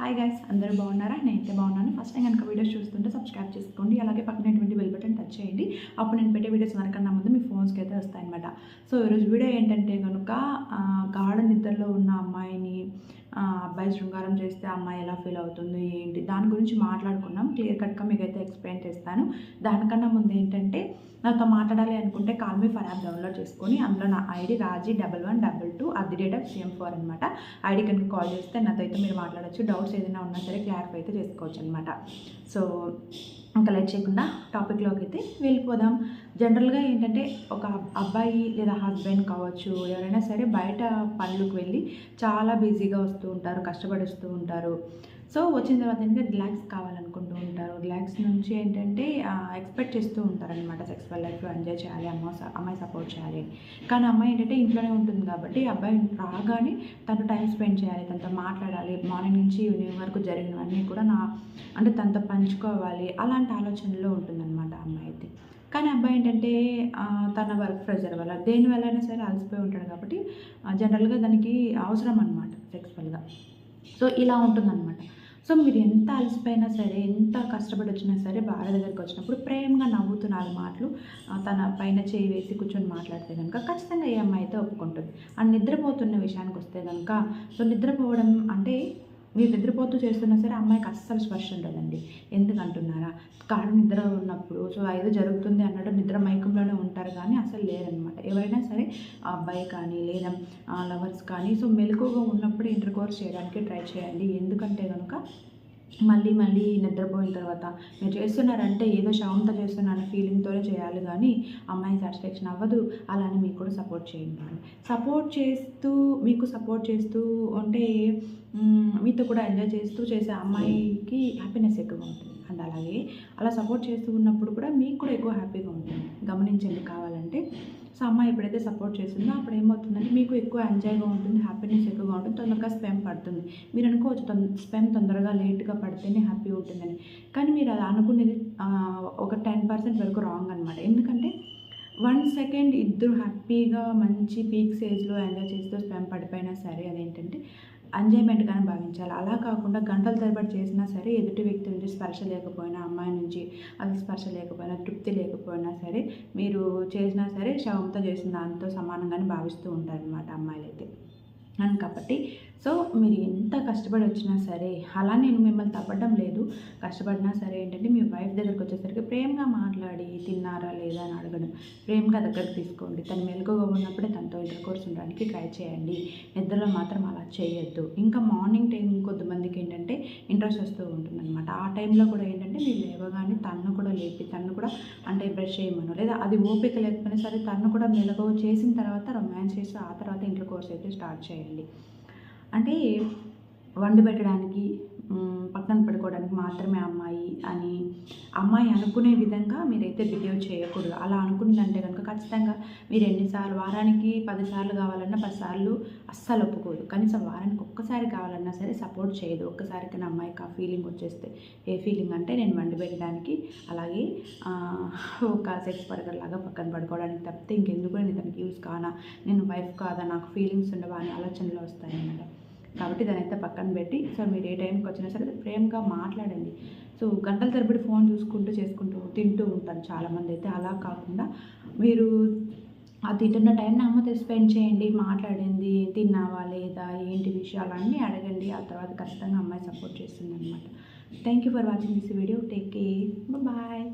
Hi guys అందరూ బాగున్నారా? నేనైతే బాగున్నాను. ఫస్ట్ టైం కనుక వీడియోస్ చూస్తుంటే సబ్స్క్రైబ్ చేసుకోండి. అలాగే పక్కనటువంటి బెల్ బటన్ టచ్ చేయండి. అప్పుడు నేను పెట్టే వీడియోస్ మనకన్నా ముందు మీ ఫోన్స్కి అయితే వస్తాయన్నమాట. సో ఈరోజు వీడియో ఏంటంటే కనుక గాఢ నిద్రలో ఉన్న అమ్మాయిని అబ్బాయి శృంగారం చేస్తే అమ్మాయి ఎలా ఫీల్ అవుతుంది ఏంటి? దాని గురించి మాట్లాడుకున్నాం. క్లియర్ కట్గా మీకు అయితే ఎక్స్ప్లెయిన్ చేస్తాను. దానికన్నా ముందు ఏంటంటే నాతో మాట్లాడాలి అనుకుంటే call me for app download చేసుకొని అందులో నా ID Raji double one double two at the rate of CM four అనమాట ఐడి కనుక కాల్ చేస్తే నాతో అయితే మీరు మాట్లాడచ్చు. డౌట్స్ ఏదైనా ఉన్నా సరే క్లారిఫై అయితే చేసుకోవచ్చు అనమాట సో ఇంకా లైట్ చేయకుండా టాపిక్లోకి అయితే వెళ్ళిపోదాం. జనరల్గా ఏంటంటే ఒక అబ్బాయి లేదా హస్బెండ్ కావచ్చు ఎవరైనా సరే బయట పనులకు వెళ్ళి చాలా బిజీగా వస్తూ ఉంటారు కష్టపడిస్తూ ఉంటారు. సో వచ్చిన తర్వాత ఏంటంటే రిలాక్స్ కావాలనుకుంటూ ఉంటారు. రిలాక్స్ నుంచి ఏంటంటే ఎక్స్పెక్ట్ చేస్తూ ఉంటారనమాట సెక్స్వల్ లైఫ్లో ఎంజాయ్ చేయాలి అమ్మ అమ్మాయి సపోర్ట్ చేయాలి. కానీ అమ్మాయి ఏంటంటే ఇంట్లోనే ఉంటుంది కాబట్టి అబ్బాయి రాగానే తను టైం స్పెండ్ చేయాలి తనతో మాట్లాడాలి. మార్నింగ్ నుంచి ఈవినింగ్ వరకు జరిగినవన్నీ కూడా నా అంటే తనతో పంచుకోవాలి. అలాంటి ఆలోచనలో ఉంటుందన్నమాట అమ్మాయి అయితే. కానీ అబ్బాయి ఏంటంటే తన వర్క్ ప్రెషర్ వల్ల దేని వల్ల అయినా సరే అలసిపోయి ఉంటాడు కాబట్టి జనరల్గా దానికి అవసరం అనమాట సెక్స్వల్గా సో ఇలా ఉంటుందన్నమాట. సో మీరు ఎంత అలసిపోయినా సరే ఎంత కష్టపడి వచ్చినా సరే భారత దగ్గరికి వచ్చినప్పుడు ప్రేమగా నవ్వుతూ నాలుగు మాటలు తన పైన చేయి వేసి కూర్చొని మాట్లాడితే కనుక ఖచ్చితంగా ఏ అమ్మాయి అయితే ఒప్పుకుంటుంది. అండ్ నిద్రపోతున్న విషయానికి వస్తే కనుక సో నిద్రపోవడం అంటే మీరు నిద్రపోతూ చేస్తున్నా సరే అమ్మాయికి అస్సలు స్పర్శ ఉండదండి. ఎందుకంటున్నారా? కాడు నిద్ర ఉన్నప్పుడు సో ఏదో జరుగుతుంది అన్నట్టు నిద్ర మైకంలోనే ఉంటారు కానీ అసలు లేరనమాట. ఎవరైనా సరే ఆ అబ్బాయి కానీ లేదా లవర్స్ కానీ సో మెలకువగా ఉన్నప్పుడు ఇంటర్ కోర్స్ చేయడానికి ట్రై చేయండి. ఎందుకంటే కనుక మళ్ళీ మళ్ళీ నిద్రపోయిన తర్వాత మీరు చేస్తున్నారంటే ఏదో శవంతో చేస్తున్నాను ఫీలింగ్తోనే చేయాలి కానీ అమ్మాయి సాటిస్ఫాక్షన్ అవ్వదు. అలానే మీకు కూడా సపోర్ట్ చేయండి. సపోర్ట్ చేస్తూ మీకు సపోర్ట్ చేస్తూ అంటే మీతో కూడా ఎంజాయ్ చేస్తూ చేసే అమ్మాయికి హ్యాపీనెస్ ఎక్కువగా ఉంటుంది. అలా సపోర్ట్ చేస్తూ ఉన్నప్పుడు కూడా మీకు కూడా ఎక్కువ హ్యాపీగా ఉంటుంది గమనించండి కావాలంటే. సో అమ్మాయి ఎప్పుడైతే సపోర్ట్ చేస్తుందో అప్పుడు ఏమవుతుందంటే మీకు ఎక్కువ ఎంజాయ్గా ఉంటుంది హ్యాపీనెస్ ఎక్కువగా ఉంటుంది తొందరగా స్పెమ్ పడుతుంది. మీరు అనుకోవచ్చు తొంద స్పెమ్ తొందరగా లేట్గా పడితేనే హ్యాపీ ఉంటుందని. కానీ మీరు అది అనుకునేది ఒక టెన్ పర్సెంట్ వరకు రాంగ్ అనమాట ఎందుకంటే వన్ సెకండ్ ఇద్దరు హ్యాపీగా మంచి పీక్ స్టేజ్లో ఎంజాయ్ చేస్తూ స్పెమ్ పడిపోయినా సరే అదేంటంటే ఎంజాయ్మెంట్గానే భావించాలి. అలా కాకుండా గంటల తరబడి చేసినా సరే ఎదుటి వ్యక్తి నుంచి స్పర్శ లేకపోయినా అమ్మాయి నుంచి అది స్పర్శ లేకపోయినా తృప్తి లేకపోయినా సరే మీరు చేసినా సరే శవంతో చేసిన దాంతో సమానంగానే భావిస్తూ ఉంటారనమాట అమ్మాయిలు అయితే అండ్ కాబట్టి. సో మీరు ఎంత కష్టపడి వచ్చినా సరే అలా నేను మిమ్మల్ని తప్పడం లేదు. కష్టపడినా సరే ఏంటంటే మీ వైఫ్ దగ్గరికి వచ్చేసరికి ప్రేమగా మాట్లాడి తిన్నారా లేదా అని అడగడం. ప్రేమగా దగ్గరకు తీసుకోండి. తను మెలకుగా ఉన్నప్పుడే తనతో ఇంటర్ కోర్స్ ఉండడానికి ట్రై చేయండి. నిద్రలో మాత్రం అలా చేయొద్దు. ఇంకా మార్నింగ్ టైం కొద్దిమందికి ఏంటంటే ఇంట్రెస్ట్ వస్తూ ఉంటుందన్నమాట. ఆ టైంలో కూడా ఏంటంటే మీరు లేవగానే తన్ను కూడా లేపి తన్ను కూడా అంటే బ్రష్ చేయమను లేదా అది ఓపిక లేకపోయినా సరే తన్ను కూడా మెలకువ చేసిన తర్వాత రొమాన్స్ చేసి ఆ తర్వాత ఇంటర్ కోర్స్ అయితే స్టార్ట్ చేయండి. అంటే వండి పెట్టడానికి పక్కన పడుకోవడానికి మాత్రమే అమ్మాయి అని అమ్మాయి అనుకునే విధంగా మీరైతే బిహేవ్ చేయకూడదు. అలా అనుకుంటుందంటే కనుక ఖచ్చితంగా మీరు ఎన్నిసార్లు వారానికి పదిసార్లు కావాలన్నా పదిసార్లు అస్సలు ఒప్పుకోదు. కనీసం వారానికి ఒక్కసారి కావాలన్నా సరే సపోర్ట్ చేయదు. ఒక్కసారికి నా అమ్మాయికి ఆ ఫీలింగ్ వచ్చేస్తే ఏ ఫీలింగ్ అంటే నేను వండి పెట్టడానికి అలాగే ఒక సెక్స్ పర్గర్ లాగా పక్కన పడుకోవడానికి తప్పితే ఇంకెందుకు నేను ఇతనికి యూస్ కానా? నేను వైఫ్ కాదా? నాకు ఫీలింగ్స్ ఉండవా? అనే ఆలోచనలు వస్తాయన్నమాట కాబట్టి దాని అయితే పక్కన పెట్టి సో మీరు ఏ టైంకి వచ్చినా సరే ప్రేమగా మాట్లాడండి. సో గంటల తరబడి ఫోన్ చూసుకుంటూ చేసుకుంటూ తింటూ ఉంటారు చాలామంది అయితే. అలా కాకుండా మీరు ఆ తింటున్న టైం అమ్మతో స్పెండ్ చేయండి మాట్లాడింది తిన్నావా లేదా ఏంటి విషయాలు అన్నీ అడగండి. ఆ తర్వాత ఖచ్చితంగా అమ్మాయి సపోర్ట్ చేస్తుంది అనమాట thank you for watching this video take care bye